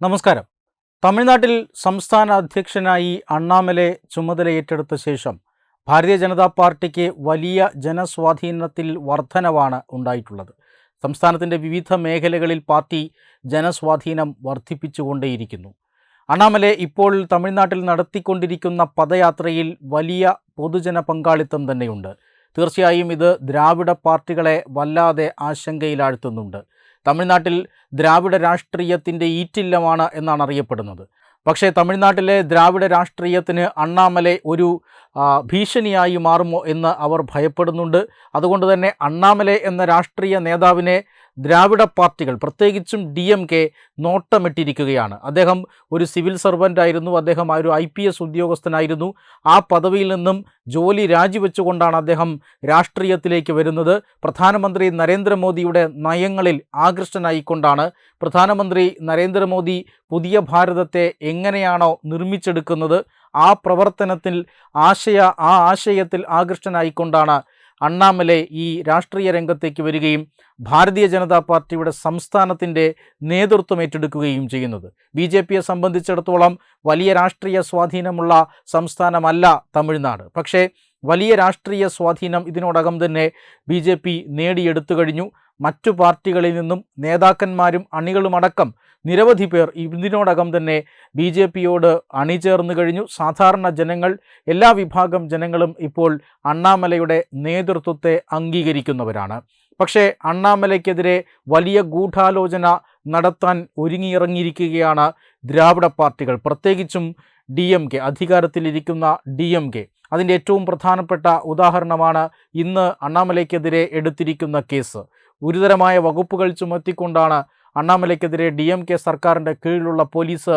നമസ്കാരം. തമിഴ്നാട്ടിൽ സംസ്ഥാന അധ്യക്ഷനായി അണ്ണാമലെ ചുമതലയേറ്റെടുത്ത ശേഷം ഭാരതീയ ജനതാ പാർട്ടിക്ക് വലിയ ജനസ്വാധീനത്തിൽ വർധനവാണ് ഉണ്ടായിട്ടുള്ളത്. സംസ്ഥാനത്തിന്റെ വിവിധ മേഖലകളിൽ പാർട്ടി ജനസ്വാധീനം വർദ്ധിപ്പിച്ചുകൊണ്ടേയിരിക്കുന്നു അണ്ണാമലെ ഇപ്പോൾ തമിഴ്നാട്ടിൽ നടത്തിക്കൊണ്ടിരിക്കുന്ന പദയാത്രയിൽ വലിയ പൊതുജന പങ്കാളിത്തം തന്നെയുണ്ട്. തീർച്ചയായും ഇത് ദ്രാവിഡ പാർട്ടികളെ വല്ലാതെ ആശങ്കയിലാഴ്ത്തുന്നുണ്ട്. തമിഴ്നാട്ടിൽ ദ്രാവിഡ രാഷ്ട്രീയത്തിന്റെ ഈറ്റില്ലമാണ് എന്നാണ് അറിയപ്പെടുന്നത്. പക്ഷേ തമിഴ്നാട്ടിലെ ദ്രാവിഡ രാഷ്ട്രീയത്തിന് അണ്ണാമലെ ഒരു ഭീഷണിയായി മാറുമോ എന്ന് അവർ ഭയപ്പെടുന്നുണ്ട്. അതുകൊണ്ട് തന്നെ അണ്ണാമലെ എന്ന രാഷ്ട്രീയ നേതാവിനെ ദ്രാവിഡ പാർട്ടികൾ പ്രത്യേകിച്ചും ഡി എം കെ നോട്ടമിട്ടിരിക്കുകയാണ്. അദ്ദേഹം ഒരു സിവിൽ സർവന്റ് ആയിരുന്നു അദ്ദേഹം ആ ഒരു ഐ പി എസ് ഉദ്യോഗസ്ഥനായിരുന്നു. ആ പദവിയിൽ നിന്നും ജോലി രാജിവെച്ചുകൊണ്ടാണ് അദ്ദേഹം രാഷ്ട്രീയത്തിലേക്ക് വരുന്നത്. പ്രധാനമന്ത്രി നരേന്ദ്രമോദിയുടെ നയങ്ങളിൽ ആകൃഷ്ടനായിക്കൊണ്ടാണ് പ്രധാനമന്ത്രി നരേന്ദ്രമോദി പുതിയ ഭാരതത്തെ എങ്ങനെയാണോ നിർമ്മിച്ചെടുക്കുന്നത്. ആ പ്രവർത്തനത്തിൽ ആശയ ആ ആശയത്തിൽ ആകൃഷ്ടനായിക്കൊണ്ടാണ് അണ്ണാമലെ ഈ രാഷ്ട്രീയ രംഗത്തേക്ക് വരികയും ഭാരതീയ ജനതാ പാർട്ടിയുടെ സംസ്ഥാനത്തിന്റെ നേതൃത്വം ഏറ്റെടുക്കുകയും ചെയ്യുന്നത്. ബി ജെ പിയെ സംബന്ധിച്ചിടത്തോളം വലിയ രാഷ്ട്രീയ സ്വാധീനമുള്ള സംസ്ഥാനമല്ല തമിഴ്നാട്. പക്ഷേ വലിയ രാഷ്ട്രീയ സ്വാധീനം ഇതിനോടകം തന്നെ ബി നേടിയെടുത്തു കഴിഞ്ഞു. മറ്റു പാർട്ടികളിൽ നിന്നും നേതാക്കന്മാരും അണികളുമടക്കം നിരവധി പേർ ഇതിനോടകം തന്നെ ബി ജെ പിയോട് അണിചേർന്നു കഴിഞ്ഞു. സാധാരണ ജനങ്ങൾ എല്ലാ വിഭാഗം ജനങ്ങളും ഇപ്പോൾ അണ്ണാമലയുടെ നേതൃത്വത്തെ അംഗീകരിക്കുന്നവരാണ്. പക്ഷേ അണ്ണാമലയ്ക്കെതിരെ വലിയ ഗൂഢാലോചന നടത്താൻ ഒരുങ്ങിയിറങ്ങിയിരിക്കുകയാണ് ദ്രാവിഡ പാർട്ടികൾ. പ്രത്യേകിച്ചും ഡി എം കെ അധികാരത്തിലിരിക്കുന്ന ഡി എം കെ. അതിന്റെ ഏറ്റവും പ്രധാനപ്പെട്ട ഉദാഹരണമാണ് ഇന്ന് അണ്ണാമലയ്ക്കെതിരെ എടുത്തിരിക്കുന്ന കേസ്. ഗുരുതരമായ വകുപ്പുകൾ ചുമത്തിക്കൊണ്ടാണ് അണ്ണാമലയ്ക്കെതിരെ ഡി എം കെ സർക്കാരിന്റെ കീഴിലുള്ള പോലീസ്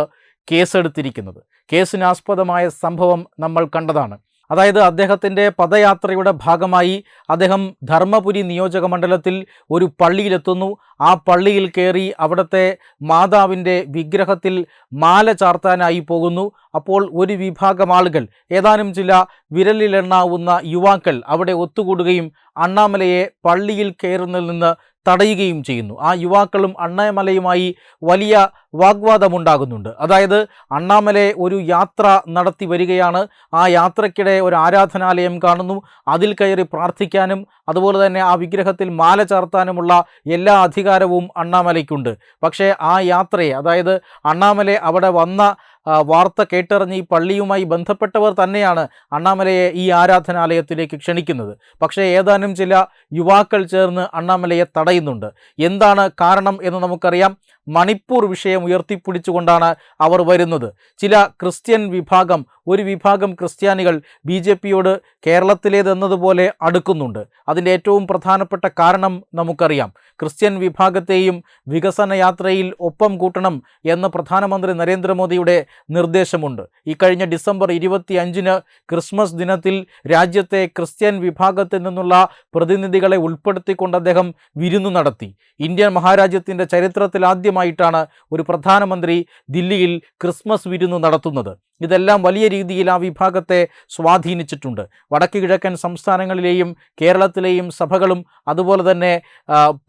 കേസെടുത്തിരിക്കുന്നത്. കേസിനാസ്പദമായ സംഭവം നമ്മൾ കണ്ടതാണ്. അതായത് അദ്ദേഹത്തിന്റെ പദയാത്രയുടെ ഭാഗമായി അദ്ദേഹം ധർമ്മപുരി നിയോജക മണ്ഡലത്തിൽ ഒരു പള്ളിയിലെത്തുന്നു. ആ പള്ളിയിൽ കയറി അവിടുത്തെ മാതാവിന്റെ വിഗ്രഹത്തിൽ മാല ചാർത്താനായി പോകുന്നു. അപ്പോൾ ഒരു വിഭാഗം ആളുകൾ ഏതാനും ചില വിരലിലെണ്ണാവുന്ന യുവാക്കൾ അവിടെ ഒത്തുകൂടുകയും അണ്ണാമലയെ പള്ളിയിൽ കയറുന്നതിൽ നിന്ന് തടയുകയും ചെയ്യുന്നു. ആ യുവാക്കളും അണ്ണാമലയുമായി വലിയ വാഗ്വാദമുണ്ടാകുന്നുണ്ട്. അതായത് അണ്ണാമലെ ഒരു യാത്ര നടത്തി വരികയാണ്. ആ യാത്രയ്ക്കിടെ ഒരു ആരാധനാലയം കാണുന്നു. അതിൽ കയറി പ്രാർത്ഥിക്കാനും അതുപോലെ തന്നെ ആ വിഗ്രഹത്തിൽ മാല ചാർത്താനുമുള്ള എല്ലാ അധികാരവും അണ്ണാമലയ്ക്കുണ്ട്. പക്ഷേ ആ യാത്രയെ അതായത് അണ്ണാമലെ അവിടെ വന്ന വാർത്ത കേട്ടറിഞ്ഞ് ഈ പള്ളിയുമായി ബന്ധപ്പെട്ടവർ തന്നെയാണ് അണ്ണാമലയെ ഈ ആരാധനാലയത്തിലേക്ക് ക്ഷണിക്കുന്നത്. പക്ഷേ ഏതാനും ചില യുവാക്കൾ ചേർന്ന് അണ്ണാമലയെ തടയുന്നുണ്ട്. എന്താണ് കാരണം എന്ന് നമുക്കറിയാം. മണിപ്പൂർ വിഷയം ഉയർത്തിപ്പിടിച്ചുകൊണ്ടാണ് അവർ വരുന്നത്. ചില ക്രിസ്ത്യൻ വിഭാഗം ഒരു വിഭാഗം ക്രിസ്ത്യാനികൾ ബി ജെ പിയോട് കേരളത്തിലേതെന്നതുപോലെ അടുക്കുന്നുണ്ട്. അതിന്റെ ഏറ്റവും പ്രധാനപ്പെട്ട കാരണം നമുക്കറിയാം. ക്രിസ്ത്യൻ വിഭാഗത്തെയും വികസന യാത്രയിൽ ഒപ്പം കൂട്ടണം എന്ന പ്രധാനമന്ത്രി നരേന്ദ്രമോദിയുടെ നിർദ്ദേശമുണ്ട്. ഇക്കഴിഞ്ഞ കഴിഞ്ഞ ഡിസംബർ ഇരുപത്തി അഞ്ചിന് ക്രിസ്മസ് ദിനത്തിൽ രാജ്യത്തെ ക്രിസ്ത്യൻ വിഭാഗത്തിൽ നിന്നുള്ള പ്രതിനിധികളെ ഉൾപ്പെടുത്തിക്കൊണ്ട് അദ്ദേഹം വിരുന്നു നടത്തി. ഇന്ത്യൻ മഹാരാജ്യത്തിന്റെ ചരിത്രത്തിൽ ആദ്യമായിട്ടാണ് ഒരു പ്രധാനമന്ത്രി ദില്ലിയിൽ ക്രിസ്മസ് വിരുന്നു നടത്തുന്നത്. ഇതെല്ലാം വലിയ രീതിയിൽ ആ വിഭാഗത്തെ സ്വാധീനിച്ചിട്ടുണ്ട്. വടക്ക് കിഴക്കൻ സംസ്ഥാനങ്ങളിലെയും കേരളത്തിലെയും സഭകളും അതുപോലെ തന്നെ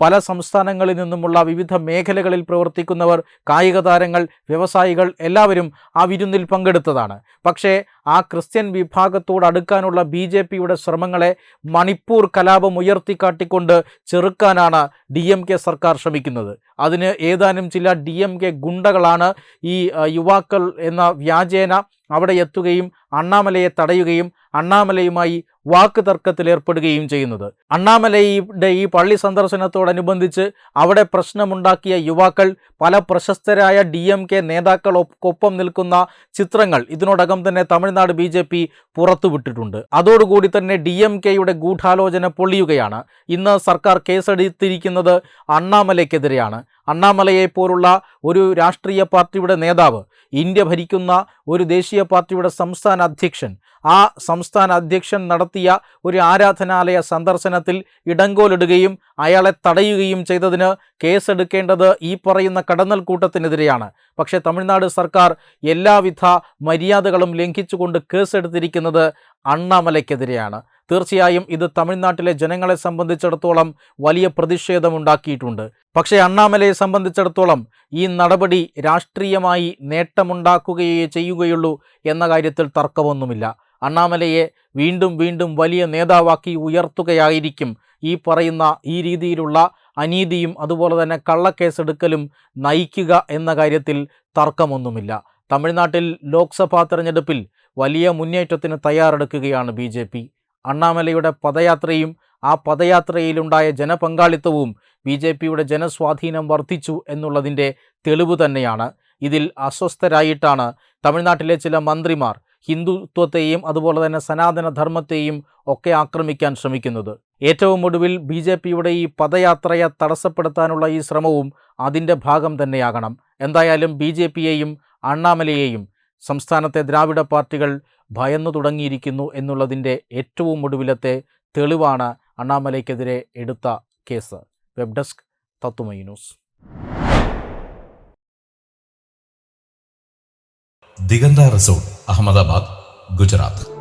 പല സംസ്ഥാനങ്ങളിൽ നിന്നുമുള്ള വിവിധ മേഖലകളിൽ പ്രവർത്തിക്കുന്നവർ കായിക താരങ്ങൾ വ്യവസായികൾ എല്ലാവരും ആ വിരുന്നിൽ പങ്കെടുത്തതാണ്. പക്ഷേ ആ ക്രിസ്ത്യൻ വിഭാഗത്തോട് അടുക്കാനുള്ള ബി ജെ പിയുടെ ശ്രമങ്ങളെ മണിപ്പൂർ കലാപം ഉയർത്തിക്കാട്ടിക്കൊണ്ട് ചെറുക്കാനാണ് ഡി എം കെ സർക്കാർ ശ്രമിക്കുന്നത്. അതിന് ഏതാനും ചില ഡി എം കെ ഗുണ്ടകളാണ് ഈ യുവാക്കൾ എന്ന വ്യാജേന അവിടെ എത്തുകയും അണ്ണാമലയെ തടയുകയും അണ്ണാമലയുമായി വാക്ക് തർക്കത്തിലേർപ്പെടുകയും ചെയ്യുന്നത്. അണ്ണാമലയുടെ ഈ പള്ളി സന്ദർശനത്തോടനുബന്ധിച്ച് അവിടെ പ്രശ്നമുണ്ടാക്കിയ യുവാക്കൾ പല പ്രശസ്തരായ ഡി എം കെ നേതാക്കളൊപ്പം നിൽക്കുന്ന ചിത്രങ്ങൾ ഇതിനോടകം തന്നെ തമിഴ്നാട് ബി ജെ പി പുറത്തുവിട്ടിട്ടുണ്ട്. അതോടുകൂടി തന്നെ ഡി എം കെയുടെ ഗൂഢാലോചന പൊളിയുകയാണ്. ഇന്ന് സർക്കാർ കേസെടുത്തിരിക്കുന്നത് അണ്ണാമലയ്ക്കെതിരെയാണ്. അണ്ണാമലയെ പോലുള്ള ഒരു രാഷ്ട്രീയ പാർട്ടിയുടെ നേതാവ് ഇന്ത്യ ഭരിക്കുന്ന ഒരു ദേശീയ പാർട്ടിയുടെ സംസ്ഥാന അധ്യക്ഷൻ ആ സംസ്ഥാന അധ്യക്ഷൻ നടത്തിയ ഒരു ആരാധനാലയ സന്ദർശനത്തിൽ ഇടങ്കോലിടുകയും അയാളെ തടയുകയും ചെയ്തതിന് കേസെടുക്കേണ്ടത് ഈ പറയുന്ന കടന്നൽ കൂട്ടത്തിനെതിരെയാണ്. പക്ഷേ തമിഴ്നാട് സർക്കാർ എല്ലാവിധ മര്യാദകളും ലംഘിച്ചുകൊണ്ട് കേസെടുത്തിരിക്കുന്നത് അണ്ണാമലയ്ക്കെതിരെയാണ്. തീർച്ചയായും ഇത് തമിഴ്നാട്ടിലെ ജനങ്ങളെ സംബന്ധിച്ചിടത്തോളം വലിയ പ്രതിഷേധമുണ്ടാക്കിയിട്ടുണ്ട്. പക്ഷേ അണ്ണാമലയെ സംബന്ധിച്ചിടത്തോളം ഈ നടപടി രാഷ്ട്രീയമായി നേട്ടമുണ്ടാക്കുകയേ ചെയ്യുകയുള്ളൂ എന്ന കാര്യത്തിൽ തർക്കമൊന്നുമില്ല. അണ്ണാമലയെ വീണ്ടും വീണ്ടും വലിയ നേതാവാക്കി ഉയർത്തുകയായിരിക്കും ഈ പറയുന്ന ഈ രീതിയിലുള്ള അനീതിയും അതുപോലെ തന്നെ കള്ളക്കേസെടുക്കലും നയിക്കുക എന്ന കാര്യത്തിൽ തർക്കമൊന്നുമില്ല. തമിഴ്നാട്ടിൽ ലോക്സഭാ തെരഞ്ഞെടുപ്പിൽ വലിയ മുന്നേറ്റത്തിന് തയ്യാറെടുക്കുകയാണ് ബി അണ്ണാമലയുടെ പദയാത്രയും ആ പദയാത്രയിലുണ്ടായ ജനപങ്കാളിത്തവും ബി ജെ പിയുടെ ജനസ്വാധീനം വർദ്ധിച്ചു എന്നുള്ളതിന്റെ തെളിവ് തന്നെയാണ്. ഇതിൽ അസ്വസ്ഥരായിട്ടാണ് തമിഴ്നാട്ടിലെ ചില മന്ത്രിമാർ ഹിന്ദുത്വത്തെയും അതുപോലെ തന്നെ സനാതന ധർമ്മത്തെയും ഒക്കെ ആക്രമിക്കാൻ ശ്രമിക്കുന്നത്. ഏറ്റവും ഒടുവിൽ ബി ജെ പിയുടെ ഈ പദയാത്രയെ തടസ്സപ്പെടുത്താനുള്ള ഈ ശ്രമവും അതിന്റെ ഭാഗം തന്നെയാകണം. എന്തായാലും ബി ജെ പിയെയും അണ്ണാമലയെയും സംസ്ഥാനത്തെ ദ്രാവിഡ പാർട്ടികൾ ഭയന്നു തുടങ്ങിയിരിക്കുന്നു എന്നുള്ളതിന്റെ ഏറ്റവും ഒടുവിലത്തെ തെളിവാണ് അണ്ണാമലയ്ക്കെതിരെ എടുത്ത case. Web desk Tatwamayi news. Diganta resort Ahmedabad Gujarat.